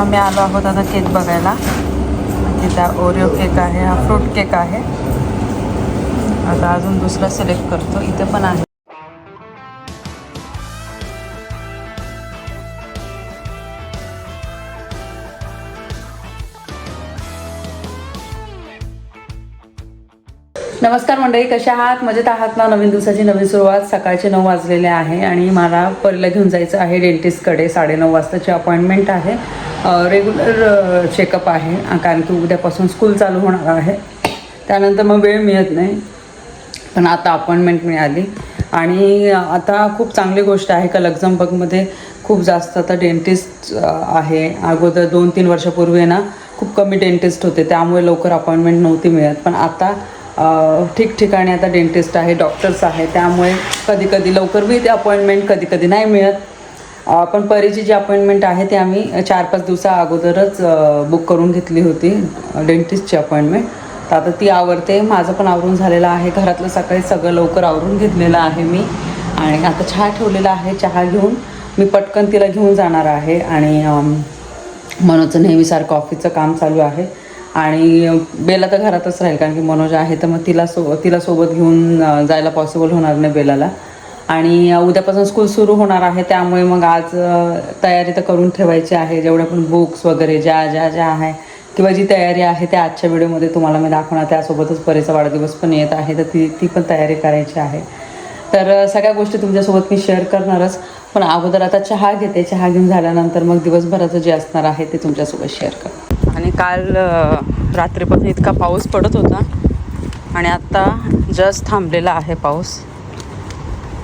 आम्ही आलो आहोत आता केक बघायला. तिथं ओरिओ केक आहे हा फ्रूट केक आहे. आता अजून दुसरा सिलेक्ट करतो. इथे पण आहे. नमस्कार मंडळी कशा आहात? मजेत आहात ना? नवीन दिवसाची नवीन सुरुवात. सकाळचे नऊ वाजलेले आहे आणि मला परलं घेऊन जायचं आहे डेंटिस्टकडे साडेनऊ वाजताची अपॉइंटमेंट आहे. रेग्युलर चेकअप आहे. कारण की उद्यापासून स्कूल चालू होणार आहे. त्यानंतर मग वेळ मिळत नाही. पण आता अपॉइंटमेंट मिळाली. आणि आता खूप चांगली गोष्ट आहे का लक्झमबर्गमध्ये खूप जास्त आता डेंटिस्ट आहे. अगोदर दोन तीन वर्षापूर्वी ना खूप कमी डेंटिस्ट होते. त्यामुळे लवकर अपॉइंटमेंट नव्हती मिळत. पण आता ठिकठिकाणी आता डेंटिस्ट आहे डॉक्टर्स आहे त्यामुळे कधी कधी लवकर मिळते अपॉइंटमेंट कधी कधी नाही मिळत. पण परीची जी अपॉइंटमेंट आहे ती आम्ही चार पाच दिवसा अगोदरच बुक करून घेतली होती डेंटिस्टची अपॉइंटमेंट तर आता ती आवडते माझं पण आवरून झालेलं आहे. घरातलं सकाळी सगळं लवकर आवरून घेतलेलं आहे मी. आणि आता चहा ठेवलेला आहे चहा घेऊन. मी पटकन तिला घेऊन जाणार आहे आणि मनोजचं नेहमीसारखं ऑफिसचं काम चालू आहे. आणि बेला तर घरातच राहील कारण की मनोज आहे तर मग तिला सो तिला सोबत घेऊन जायला पॉसिबल होणार नाही बेलाला. आणि उद्यापासून स्कूल सुरू होणार आहे त्यामुळे मग आज तयारी तर करून ठेवायची आहे जेवढ्या पण बुक्स वगैरे ज्या ज्या ज्या आहे किंवा जी तयारी आहे त्या आजच्या व्हिडिओमध्ये तुम्हाला मी दाखवणार त्यासोबतच परीचा वाढदिवस पण येत आहे तर ती ती पण तयारी करायची आहे. तर सगळ्या गोष्टी तुमच्यासोबत मी शेअर करणारच पण अगोदर आता चहा घेते चहा घेऊन झाल्यानंतर मग दिवसभराचं जे असणार आहे ते तुमच्यासोबत शेअर कर आणि काल रात्रीपासून इतका पाऊस पडत होता आणि आत्ता जस्ट थांबलेला आहे पाऊस.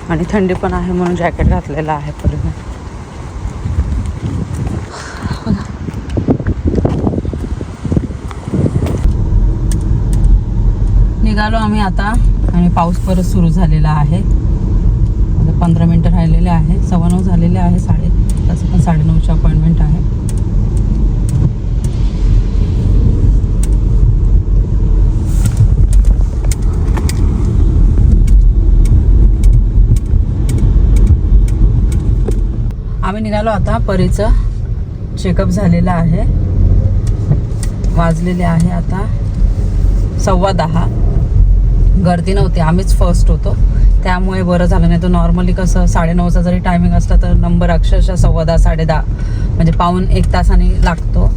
आणि थंडी पण आहे म्हणून जॅकेट घातलेलं आहे परिणाम निघालो आम्ही आता आणि पाऊस परत सुरू झालेला आहे. पंधरा मिनटं राहिलेले आहे. सव्वा नऊ झालेले आहे साडे तसं पण साडेनऊची अपॉइंटमेंट आहे. आम्ही निघालो आता. परीचं चेकअप झालेलं आहे. वाजलेले आहे आता सव्वा दहा. गर्दी नव्हती. आम्हीच फर्स्ट होतो. त्यामुळे बरं झालं नाही. तर नॉर्मली कसं साडेनऊचा जरी टायमिंग असला तर नंबर अक्षरशः सव्वा दहा साडे दहा. म्हणजे पाऊन एक तासाने लागतो.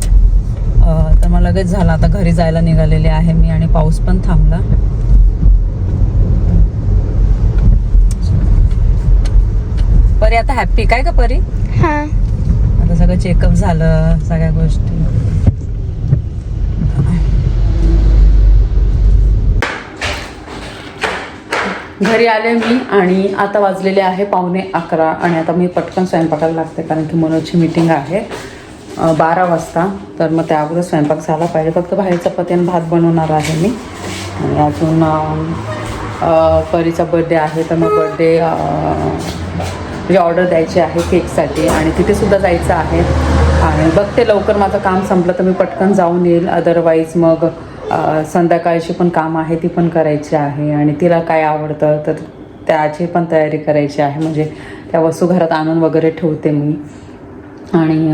तर मला लगेच झालं. आता घरी जायला निघालेले आहे मी आणि पाऊस पण थांबला. परी आता हॅप्पी काय का परी? आता सगळं चेकअप झालं सगळ्या गोष्टी. घरी आले मी आणि आता वाजलेले आहे पावणे अकरा आणि आता मी पटकन स्वयंपाकाला लागते कारण की मनोजची मीटिंग आहे बारा वाजता. तर मग त्या अगोदर स्वयंपाक झाला पाहिजे. फक्त बाहेर चपाती आणि भात बनवणार आहे मी. आणि अजून परीचा बड्डे आहे तर मग बड्डे म्हणजे ऑर्डर द्यायची आहे केकसाठी आणि तिथे सुद्धा जायचं आहे. आणि बघते लवकर माझं काम संपलं तर मी पटकन जाऊन येईल. अदरवाईज मग संध्याकाळची पण काम आहे ती पण करायची आहे. आणि तिला काय आवडतं तर त्याची पण तयारी करायची आहे. म्हणजे त्या वस्तू घरात आणून वगैरे ठेवते मी. आणि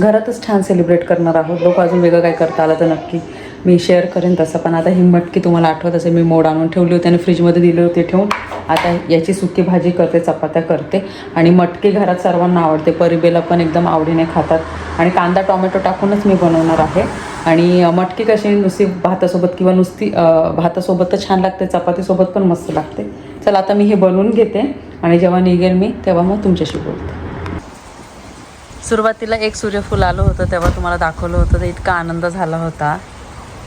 घरातच छान सेलिब्रेट करणार आहोत. लोक अजून वेगळं काय करता आलं तर नक्की मी शेअर करेन तसं. पण आता ही मटकी तुम्हाला आठवत असेल मी मोड आणून ठेवली होती आणि फ्रीजमध्ये दिली होती ठेवून. आता याची सुकी भाजी करते चपात्या करते आणि मटकी घरात सर्वांना आवडते. परिबेला पण एकदम आवडीने खातात. आणि कांदा टोमॅटो टाकूनच मी बनवणार आहे. आणि मटकी कशी नुसती भातासोबत किंवा नुसती भातासोबत तर छान लागते चपातीसोबत पण मस्त लागते. चला आता मी हे बनवून घेते आणि जेव्हा निघेल मी तेव्हा मग तुमच्याशी बोलते. सुरुवातीला एक सूर्यफूल आलं होतं तेव्हा तुम्हाला दाखवलं होतं तर इतका आनंद झाला होता.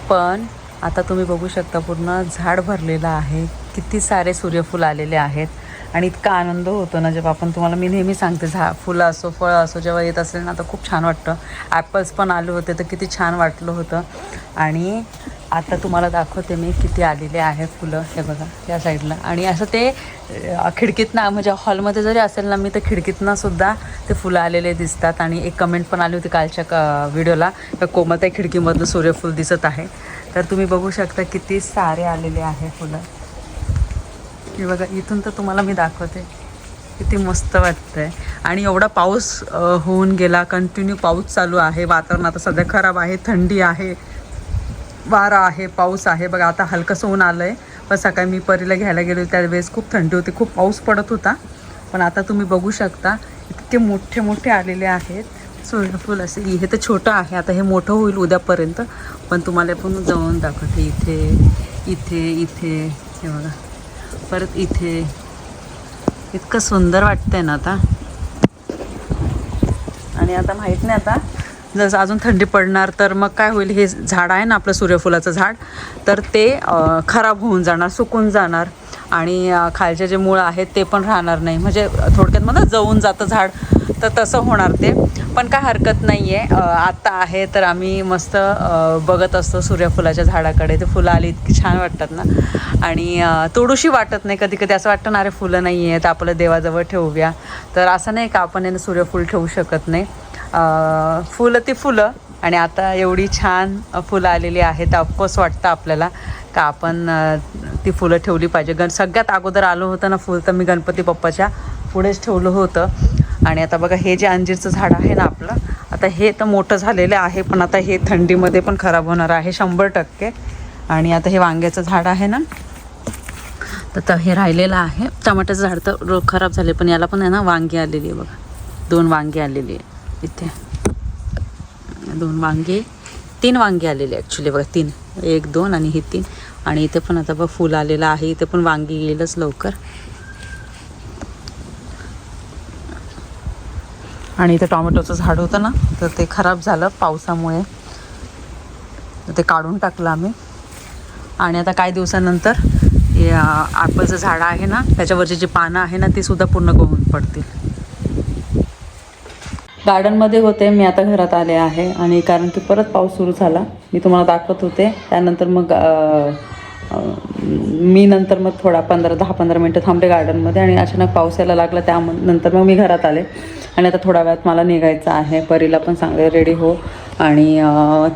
पण आता तुम्ही बघू शकता पूर्ण झाड भरलेलं आहे. किती सारे सूर्यफूल आलेले आहेत. आणि इतका आनंद होतो ना जेव्हा आपण तुम्हाला मी नेहमी सांगते झा फुलं असो फळं असो जेव्हा येत असेल ना तर खूप छान वाटतं. ॲपल्स पण आले होते तर किती छान वाटलं होतं. आणि आता तुम्हाला दाखवते मी किती आलेले आहे फुलं हे बघा या साईडला. आणि असं ते खिडकीतनं म्हणजे हॉलमध्ये जरी असेल ना मी तर खिडकीतनं सुद्धा ते फुलं आलेले दिसतात. आणि एक कमेंट पण आली होती कालच्या क व्हिडिओला तर कोमलताई खिडकीमधलं सूर्यफूल दिसत आहे. तर तुम्ही बघू शकता किती सारे आलेले आहे फुलं. हे बघा इथून तर तुम्हाला मी दाखवते. किती मस्त वाटतंय. आणि एवढा पाऊस होऊन गेला. कंटिन्यू पाऊस चालू आहे. वातावरण आता सध्या खराब आहे थंडी आहे वारा आहे पाऊस आहे. बघा आता हलकंसं ऊन आलं आहे पण सकाळी मी परीला घ्यायला गेलो त्यावेळेस खूप थंडी होती. खूप पाऊस पडत होता. पण आता तुम्ही बघू शकता इतके मोठे मोठे आलेले आहेत. सूर्यफूल असे. हे तर छोटं आहे. आता हे मोठं होईल उद्यापर्यंत. पण तुम्हाला पण जाऊन दाखवते. इथे इथे इथे. हे बघा. परत इथे. इतकं सुंदर वाटतंय ना आता. आणि आता माहीत नाही आता. जसं अजून थंडी पडणार तर मग काय होईल हे झाड आहे ना आपलं सूर्यफुलाचं झाड तर ते खराब होऊन जाणार सुकून जाणार. आणि खालचे जे मुळं आहेत ते पण राहणार नाही. म्हणजे थोडक्यात मला जवून जातं झाड. तर तसं होणार ते. पण काय हरकत नाही आहे आत्ता आहे तर आम्ही मस्त बघत असतो सूर्यफुलाच्या झाडाकडे. ते फुलं आली इतकी छान वाटतात ना. आणि तोडूशी वाटत नाही कधी कधी. असं वाटतं ना अरे फुलं नाही आहेत आपलं देवाजवळ ठेवूया. तर असं नाही का आपण यांना सूर्यफूल ठेवू शकत नाही. फुलं ती फुलं. आणि आता एवढी छान फुलं आलेली आहेत. ऑफकोर्स वाटतं आपल्याला का आपण ती फुलं ठेवली पाहिजे. गण सगळ्यात अगोदर आलो होतं ना फुल तर मी गणपती बाप्पाच्या पुढेच ठेवलं होतं. आणि आता बघा हे जे अंजीरचं झाड आहे ना आपलं आता हे तर मोठं झालेलं आहे पण आता हे थंडीमध्ये पण खराब होणार आहे शंभर टक्के. आणि आता हे वांग्याचं झाड आहे ना तर हे राहिलेलं आहे. टमाट्याचं झाड तर रो- खराब झाले पण याला पण आहे ना वांगी आलेली आहे बघा. दोन वांगी आलेली आहे इथे. दोन वांगी तीन वांगी आलेली आहे ॲक्च्युली बघा तीन. एक दोन आणि हे तीन. आणि इथे पण आता बघ फुल आलेलं आहे इथे पण वांगी येईलच लवकर. आणि इथे टोमॅटोचं झाड होतं ना तर ते खराब झालं पावसामुळे. तर ते काढून टाकलं आम्ही. आणि आता काही दिवसानंतर या ॲपलचं झाड आहे ना त्याच्यावरची जी पानं आहे ना ती सुद्धा पूर्ण गळून पडतील. गार्डनमध्ये होते मी आता घरात आले आहे. आणि कारण की परत पाऊस सुरू झाला. मी तुम्हाला दाखवत होते. त्यानंतर मग मी नंतर मग थोडा पंधरा दहा पंधरा मिनटं थांबले गार्डनमध्ये. आणि अचानक पाऊस यायला लागला त्यानंतर मग मी घरात आले. आणि आता थोड्या वेळात मला निघायचं आहे. परीला पण सांगले रेडी हो. आणि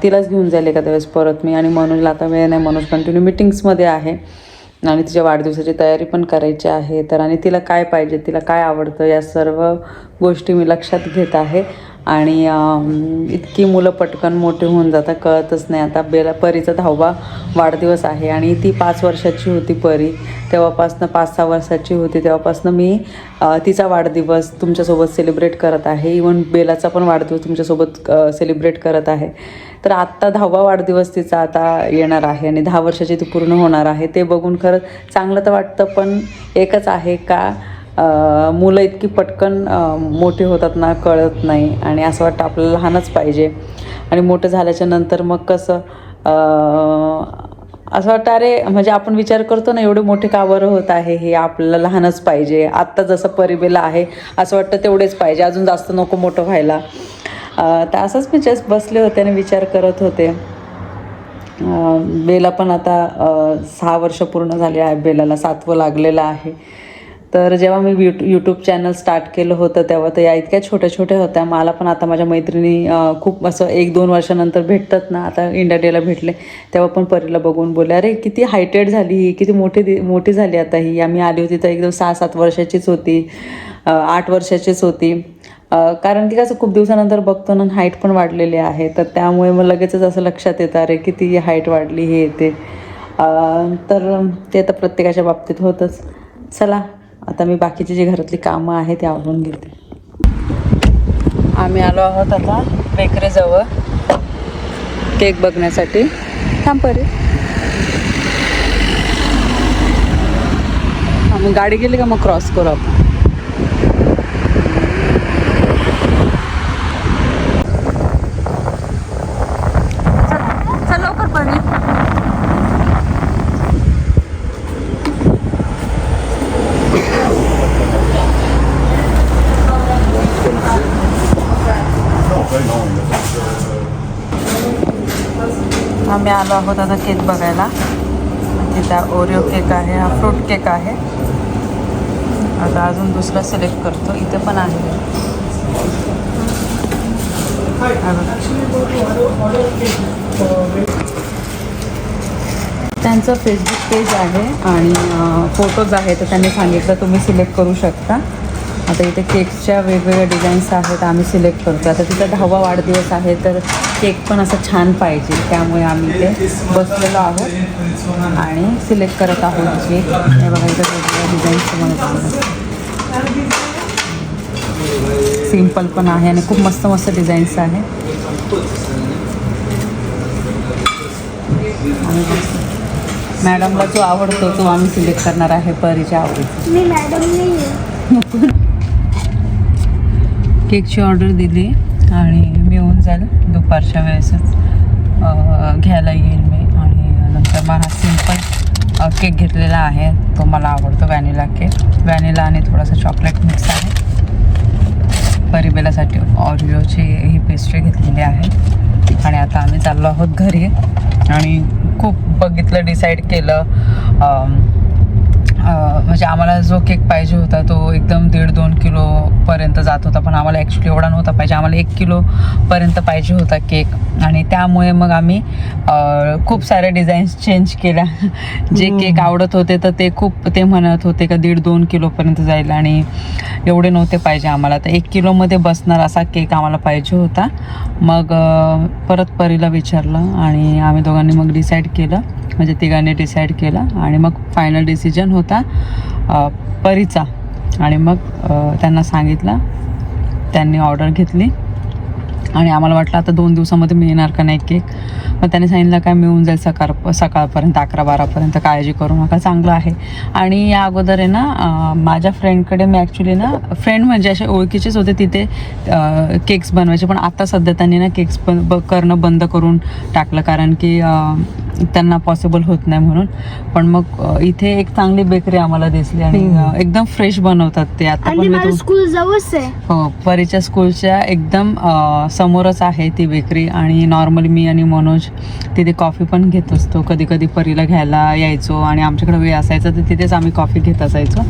तिलाच घेऊन जाईल एखाद्या वेळेस परत मी. आणि मनोजला आता वेळ नाही. मनोज कंटिन्यू मिटिंग्समध्ये आहे. आणि तिच्या वाढदिवसाची तयारी पण करायची आहे. तर आणि तिला काय पाहिजे तिला काय आवडतं या सर्व गोष्टी मी लक्षात घेत आहे. आणि इतकी मुलं पटकन मोठी होऊन जातात कळतच नाही. आता बेला परीचा दहावा वाढदिवस आहे आणि ती पाच वर्षाची होती परी. तेव्हापासनं पाच सहा वर्षाची होती. तेव्हापासनं मी तिचा वाढदिवस तुमच्यासोबत सेलिब्रेट करत आहे. इवन बेलाचा पण वाढदिवस तुमच्यासोबत सेलिब्रेट करत आहे. तर आत्ता दहावा वाढदिवस तिचा आता येणार आहे आणि दहा वर्षाची ती पूर्ण होणार आहे. ते बघून खरं चांगलं तर वाटतं पण एकच आहे का मुलं इतकी पटकन मोठी होतात ना कळत नाही. आणि असं वाटतं आपल्याला लहानच पाहिजे. आणि मोठं झाल्याच्यानंतर मग कसं असं वाटतं अरे म्हणजे आपण विचार करतो ना एवढे मोठे का बरं होत आहे? हे आपल्याला लहानच पाहिजे. आत्ता जसं परिबेला आहे असं वाटतं तेवढेच पाहिजे. अजून जास्त नको मोठं व्हायला. तर असंच मी जस्ट बसले होते आणि विचार करत होते. बेला पण आता सहा वर्ष पूर्ण झाले आहे बेलाला सातवं लागलेलं आहे. तर जेव्हा मी यूट यूट्यूब चॅनल स्टार्ट केलं होतं तेव्हा तर या इतक्या छोट्या छोट्या होत्या. मला पण आता माझ्या मैत्रिणी खूप असं एक दोन वर्षानंतर भेटतात ना आता इंडिया डेला भेटले तेव्हा पण परीला बघून बोलले अरे किती हायटेड झाली ही किती मोठी दि- मोठी झाली आता ही. आम्ही आली होती तर एकदम सहा सात वर्षाचीच होती आठ वर्षाचीच होती. कारण की कसं खूप दिवसानंतर बघतो ना हाईट पण वाढलेली आहे. तर त्यामुळे मग लगेचच असं लक्षात येतं अरे किती हाईट वाढली हे येते तर ते तर प्रत्येकाच्या बाबतीत होतंच. चला आता मी बाकीची जी घरातली कामं आहेत ते आवरून घेते. आम्ही आलो आहोत आता बेकरीजवळ. केक बघण्यासाठी. थांब परे. आम्ही गाडी गेली का मग क्रॉस करू आपण? आम्ही आलो आहोत आता केक बघायला. म्हणजे तिथं ओरिओ केक आहे हा फ्रूट केक आहे. आता अजून दुसरा सिलेक्ट करतो. इथे पण आहे. त्यांचं फेसबुक पेज आहे आणि फोटोज आहे तर त्यांनी सांगितलं तुम्ही सिलेक्ट करू शकता. आता इथे केकच्या वेगवेगळ्या डिझाईन्स आहेत आम्ही सिलेक्ट करतो आता तिचा दहावा वाढदिवस आहे तर केक पण असं छान पाहिजे. त्यामुळे आम्ही इथे बसलेलो आहोत आणि सिलेक्ट करत आहोत केक. हे बघा इथं वेगवेगळ्या डिझाईन्स तुम्हाला सिंपल पण आहे आणि खूप मस्त मस्त डिझाईन्स आहे. आणि मॅडमला जो आवडतो तो आम्ही सिलेक्ट करणार आहे परीच्या आवडीचा. केकची ऑर्डर दिली आणि मी येऊन जाईल दुपारच्या वेळेसच घ्यायला येईल मी आणि नंतर मग हा सिंपल केक घेतलेला आहे. तो मला आवडतो व्हॅनिला केक व्हॅनिला आणि थोडासा चॉकलेट मिक्स आहे. परिबेलासाठी ऑरिओची ही पेस्ट्री घेतलेली आहे. आणि आता आम्ही चाललो आहोत घरी आणि खूप बघितलं डिसाईड केलं म्हणजे आम्हाला जो केक पाहिजे होता तो एकदम दीड दोन किलोपर्यंत जात होता पण आम्हाला ॲक्च्युली एवढा नव्हता पाहिजे. आम्हाला एक किलोपर्यंत पाहिजे होता केक. आणि त्यामुळे मग आम्ही खूप साऱ्या डिझाईन्स चेंज केल्या. जे केक आवडत होते तर ते खूप ते म्हणत होते का दीड दोन किलोपर्यंत जाईल आणि एवढे नव्हते पाहिजे आम्हाला. तर एक किलोमध्ये बसणार असा केक आम्हाला पाहिजे होता. मग परत परीला विचारलं आणि आम्ही दोघांनी मग डिसाईड केलं. म्हणजे तिघांनी डिसाईड केलं आणि मग फायनल डिसिजन होता. होता परीचा. आणि मग त्यांना सांगितलं त्यांनी ऑर्डर घेतली. आणि आम्हाला वाटलं आता दोन दिवसामध्ये मिळणार का नाही केक. मग त्याने सांगितलं काय मिळून जाईल सकाळ सकाळपर्यंत अकरा बारापर्यंत काळजी करू नका चांगलं आहे. आणि या अगोदर आहे ना माझ्या फ्रेंडकडे मी ॲक्च्युली ना फ्रेंड म्हणजे असे ओळखीचेच होते तिथे केक्स बनवायचे पण आता सध्या त्यांनी ना केक्स पण ब करणं बंद करून टाकलं कारण की त्यांना पॉसिबल होत नाही म्हणून. पण मग इथे एक चांगली बेकरी आम्हाला दिसली आणि एकदम फ्रेश बनवतात ते. आता पण मी स्कूल हो परीच्या स्कूलच्या एकदम समोरच आहे ती बेकरी आणि नॉर्मली मी आणि मनोज तिथे कॉफी पण घेत असतो. कधी कधी परीला घ्यायला यायचो आणि आमच्याकडे वेळ असायचा तर तिथेच आम्ही कॉफी घेत असायचो.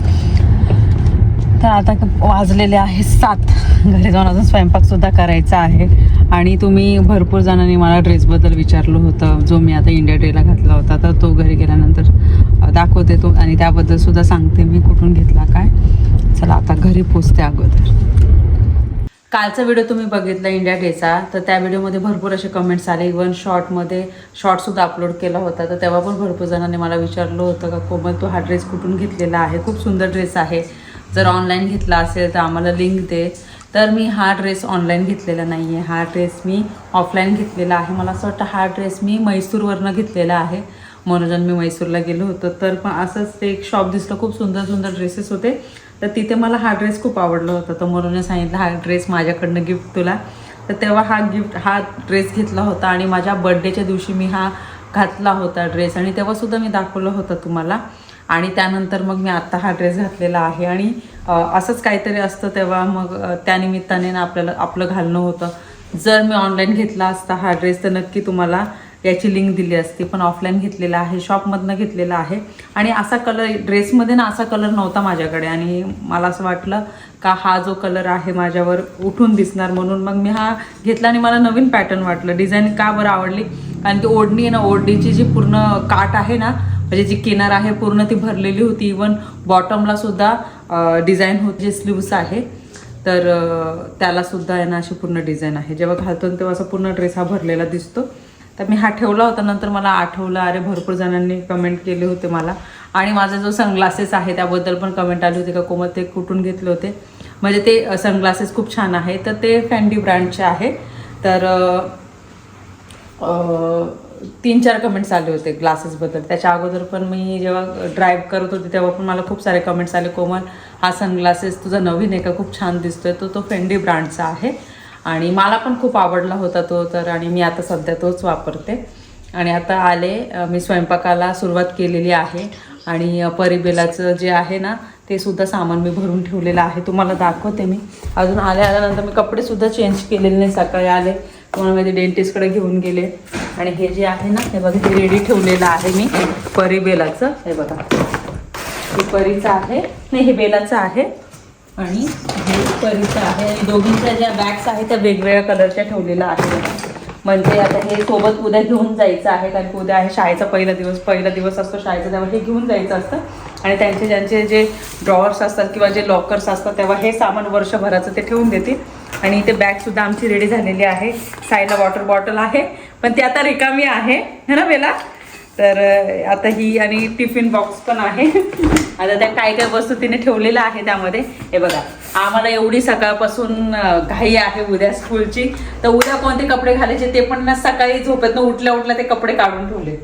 तर आता वाजलेले आहे सात. घरी जाऊन अजून स्वयंपाकसुद्धा करायचा आहे. आणि तुम्ही भरपूर जणांनी मला ड्रेसबद्दल विचारलं होतं. जो मी आता इंडिया डेला घातला होता तर तो घरी गेल्यानंतर दाखवते तो. आणि त्याबद्दलसुद्धा सांगते मी कुठून घेतला काय. चला आता घरी पोचते अगोदर. कालचा व्हिडिओ तुम्ही बघितला इंडिया डेचा तर त्या व्हिडिओमध्ये भरपूर असे कमेंट्स आले. इवन शॉर्टमध्ये शॉर्टसुद्धा अपलोड केला होता. तर तेव्हा पण भरपूर जणांनी मला विचारलं होतं का कोमल तू हा ड्रेस कुठून घेतलेला आहे? खूप सुंदर ड्रेस आहे. जर ऑनलाईन घेतला असेल तर आम्हाला लिंक दे. तर मी हा ड्रेस ऑनलाईन घेतलेला नाही आहे हा ड्रेस मी ऑफलाईन घेतलेला आहे. मला असं वाटतं हा ड्रेस मी मैसूरवरनं घेतलेला आहे. मनोरंजन मी म्हैसूरला गेलो होतो. तर पण असंच ते एक शॉप दिसलं. खूप सुंदर सुंदर ड्रेसेस होते. तर तिथे मला हा ड्रेस खूप आवडला होता. तर मनोजने सांगितलं हा ड्रेस माझ्याकडनं गिफ्ट तुला. तर तेव्हा हा गिफ्ट हा ड्रेस घेतला होता आणि माझ्या बड्डेच्या दिवशी मी हा घातला होता ड्रेस. आणि तेव्हासुद्धा मी दाखवलं होतं तुम्हाला. आणि त्यानंतर मग मी आत्ता हा ड्रेस घातलेला आहे. आणि असंच काहीतरी असतं तेव्हा मग त्यानिमित्ताने ना आपल्याला आपलं घालणं होतं. जर मी ऑनलाईन घेतला असता हा ड्रेस तर नक्की तुम्हाला याची लिंक दिली असती. पण ऑफलाईन घेतलेला आहे शॉपमधनं घेतलेला आहे. आणि असा कलर ड्रेसमध्ये ना असा कलर नव्हता माझ्याकडे. आणि मला असं वाटलं का हा जो कलर आहे माझ्यावर उठून दिसणार म्हणून. मग मी हा घेतला आणि मला नवीन पॅटर्न वाटलं. डिझाईन का बरं आवडली? कारण की ओढणी आहे ना ओढणीची जी पूर्ण काट आहे ना म्हणजे जी किनार आहे पूर्ण ती भरलेली होती. इवन बॉटमला सुद्धा डिझाईन होती जे स्लीव्स आहे तर त्यालासुद्धा त्याला सुद्धा आहे ना अशी पूर्ण डिझाईन आहे. जेव्हा घालतो तेव्हा असा पूर्ण ड्रेस हा भरलेला दिसतो. तर मी हा ठेवला होता नंतर मला आठवलं अरे भरपूर जणांनी कमेंट केले होते मला. आणि माझा जो सनग्लासेस आहे त्याबद्दल पण कमेंट आली होती का कोमल ते कुठून घेतले होते? म्हणजे ते सनग्लासेस खूप छान आहे. तर ते फॅन्डी ब्रँडचे आहे. तर तीन चार कमेंट्स आले होते ग्लासेसबद्दल त्याच्या अगोदर पण मी जेव्हा ड्राईव्ह करत होते तेव्हा पण मला खूप सारे कमेंट्स आले. कोमल हा सनग्लासेस तुझा नवीन आहे का? खूप छान दिसतोय. तो तो फेंडी ब्रँडचा आहे. आणि मला पण खूप आवडला होता तो तर आणि मी आता सध्या तोच वापरते. आणि आता आले मी स्वयंपाकाला सुरुवात केलेली आहे. आणि परिबेलाचं जे आहे ना ते सुद्धा सामान मी भरून ठेवलेलं आहे. तुम्हाला दाखवते मी. अजून आले आल्यानंतर मी कपडेसुद्धा चेंज केलेले नाही. सकाळी आले तुम्हाला माझे डेंटिस्टकडे घेऊन गेले. आणि हे जे आहे ना हे बघा ते रेडी ठेवलेलं आहे मी परीबेलाचं. हे बघा. हे परीचं आहे. नाही हे बेलाचं आहे. आणि हे परीचं आहे. आणि दोघींच्या ज्या बॅग्स आहेत त्या वेगवेगळ्या कलरच्या ठेवलेल्या आहेत. म्हणजे आता हे सोबत उद्या घेऊन जायचं आहे. कारण की उद्या आहे शाळेचा पहिला दिवस. पहिला दिवस असतो शाळेचा तेव्हा हे घेऊन जायचं असतं. आणि त्यांचे ज्यांचे जे ड्रॉवर्स असतात किंवा जे लॉकर्स असतात तेव्हा हे सामान वर्षभराचं ते ठेवून देतील. आणि इथे बॅगसुद्धा आमची रेडी झालेली आहे. साईला वॉटर बॉटल आहे. पण ती आता रिकामी आहे. है ना बेला? तर आता ही आणि टिफिन बॉक्स पण आहे. आता त्या काय काय वस्तू तिने ठेवलेल्या आहे त्यामध्ये. हे बघा आम्हाला एवढी सकाळपासून घाई आहे उद्या स्कूलची. तर उद्या कोणते कपडे घालायचे ते पण ना सकाळी झोपेतनं उठल्या उठल्या ते कपडे काढून ठेवले.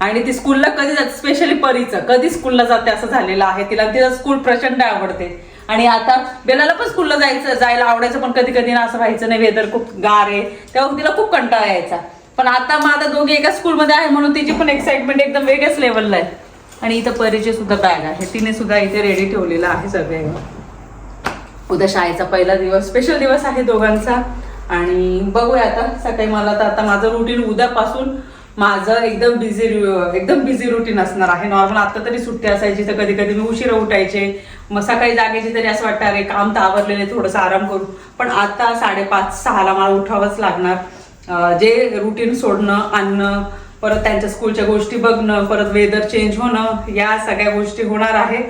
आणि ती स्कूलला कधी जाते स्पेशली परीचं. कधी स्कूलला जाते असं झालेलं आहे तिला. तिला स्कूल प्रचंड आवडते. आणि आता बेलाला पण स्कूलला जायचं जायला आवडायचं पण कधी कधी ना असं व्हायचं नाही वेदर खूप गार आहे. तेव्हा तिला खूप कंटाळा यायचा. पण आता मग आता दोघे एका स्कूलमध्ये आहे म्हणून तिची पण एक्साइटमेंट एकदम वेगळ्याच लेवलला आहे. आणि इथं परीचे सुद्धा बॅग आहे. तिने सुद्धा इथे रेडी ठेवलेलं आहे सगळे उद्या शाळेचा पहिला दिवस स्पेशल दिवस आहे दोघांचा. आणि बघूया आता. सकाळी मला तर आता माझं रुटीन उद्यापासून माझं एकदम बिझी एकदम बिझी रुटीन असणार आहे. नॉर्मल आता तरी सुट्टी असायची तर कधी कधी मी उशिरा उठायचे. मग सकाळी जागायची तरी असं वाटतं अरे काम तर आवरलेले थोडंसं आराम करू. पण आता साडेपाच सहाला मला उठावंच लागणार. जे रुटीन सोडणं आणणं परत त्यांच्या स्कूलच्या गोष्टी बघणं परत वेदर चेंज होणं या सगळ्या गोष्टी होणार आहे.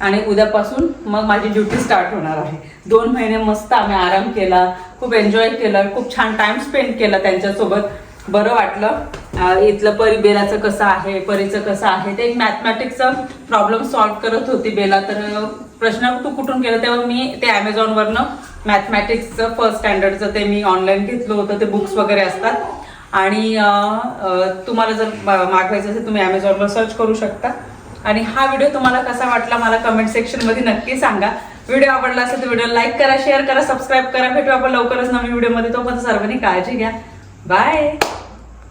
आणि उद्यापासून मग माझी ड्युटी स्टार्ट होणार आहे. दोन महिने मस्त आम्ही आराम केला खूप एन्जॉय केलं खूप छान टाइम स्पेंड केला त्यांच्यासोबत. बरं वाटलं. इथलं परी बेलाचं कसं आहे परीचं कसं आहे ते एक मॅथमॅटिक्सचा प्रॉब्लेम सॉल्व्ह करत होती बेला. तर प्रश्न तू कुठून केला? तेव्हा मी ते ॲमेझॉनवरनं मॅथमॅटिक्सचं फर्स्ट स्टँडर्डचं ते मी ऑनलाईन घेतलं होतं ते बुक्स वगैरे असतात. आणि तुम्हाला जर मागवायचं असेल तुम्ही ॲमेझॉनवर सर्च करू शकता. आणि हा व्हिडिओ तुम्हाला कसा वाटला मला कमेंट सेक्शनमध्ये नक्की सांगा. व्हिडिओ आवडला असेल तर व्हिडिओ लाईक करा शेअर करा सबस्क्राईब करा. भेटू आपण लवकरच नवीन व्हिडिओमध्ये तोपर्यंत सर्वांनी काळजी घ्या. बाय